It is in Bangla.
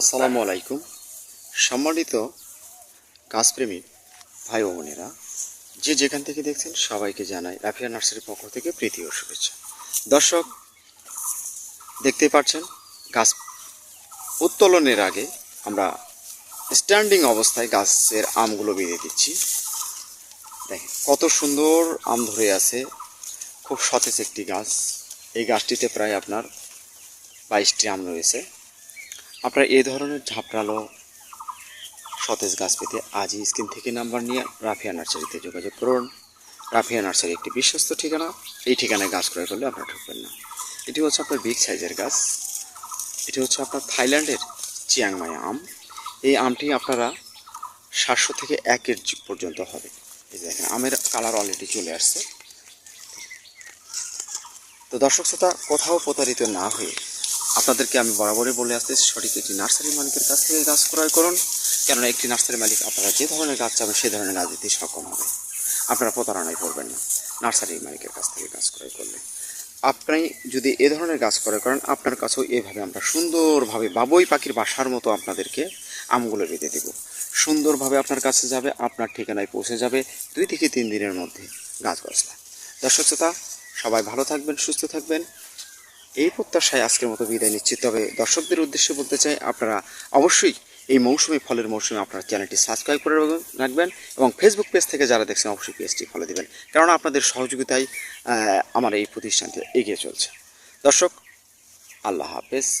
আসসালামু আলাইকুম। সম্মানিত গাছপ্রেমী ভাই ও বোনেরা, যে যেখান থেকে দেখছেন সবাইকে জানাই রাফিয়া নার্সারির পক্ষ থেকে প্রীতি ও শুভেচ্ছা। দর্শক দেখতে পাচ্ছেন, গাছ উত্তোলনের আগে আমরা স্ট্যান্ডিং অবস্থায় গাছের আমগুলো বেঁধে দিচ্ছি। দেখেন, কত সুন্দর আম ধরে আছে, খুব সতেজ একটি গাছ। এই গাছটিতে প্রায় আপনার বাইশটি আম রয়েছে। আপনারা এই ধরনের ঝাপড়ালো সতেজ গাছ পেতে আজই স্ক্রিন থেকে নাম্বার নিয়ে রাফিয়া নার্সারিতে যোগাযোগ করুন। রাফিয়া নার্সারি একটি বিশ্বস্ত ঠিকানা। এই ঠিকানায় গাছ ক্রয় করলে আপনারা ঠকবেন না। এটি হচ্ছে আপনার বিগ সাইজের গাছ। এটি হচ্ছে আপনার থাইল্যান্ডের চিয়াংমাই আম। এই আমটি আপনারা সাতশো থেকে এক কেজি পর্যন্ত হবে। এই দেখেন, আমের কালার অলরেডি চলে আসছে। তো দর্শক শ্রোতা, কোথাও প্রতারিত না হয়ে আপনাদেরকে আমি বরাবরই বলে আসতেছি সঠিক একটি নার্সারি মালিকের কাছ থেকে গাছ ক্রয় করুন। কেননা একটি নার্সারি মালিক আপনারা যে ধরনের গাছ চাবেন, সে ধরনের গাছ দিতে সক্ষম হবে। আপনারা প্রতারণায় পড়বেন না। নার্সারি মালিকের কাছ থেকে গাছ ক্রয় করলে। আপনি যদি এ ধরনের গাছ ক্রয় করেন, আপনার কাছেও এভাবে আমরা সুন্দরভাবে বাবুই পাখির বাসার মতো আপনাদেরকে আমগুলো বেঁধে দেব। সুন্দরভাবে আপনার কাছে যাবে, আপনার ঠিকানায় পৌঁছে যাবে দুই থেকে তিন দিনের মধ্যে গাছ গছলা দর্শক শ্রোতা, সবাই ভালো থাকবেন, সুস্থ থাকবেন। এই প্রত্যাশায় আজকের মতো বিদায় নিচ্ছি। তবে দর্শকদের উদ্দেশ্যে বলতে চাই, আপনারা অবশ্যই এই মৌসুমি ফলের মৌসুমে আপনার চ্যানেলটি সাবস্ক্রাইব করে রাখবেন- এবং ফেসবুক পেজ থেকে যারা দেখছেন, অবশ্যই পেজটি ফলো দেবেন। কেননা আপনাদের সহযোগিতায় আমার এই প্রতিষ্ঠানটি এগিয়ে চলছে। দর্শক, আল্লাহ হাফেজ।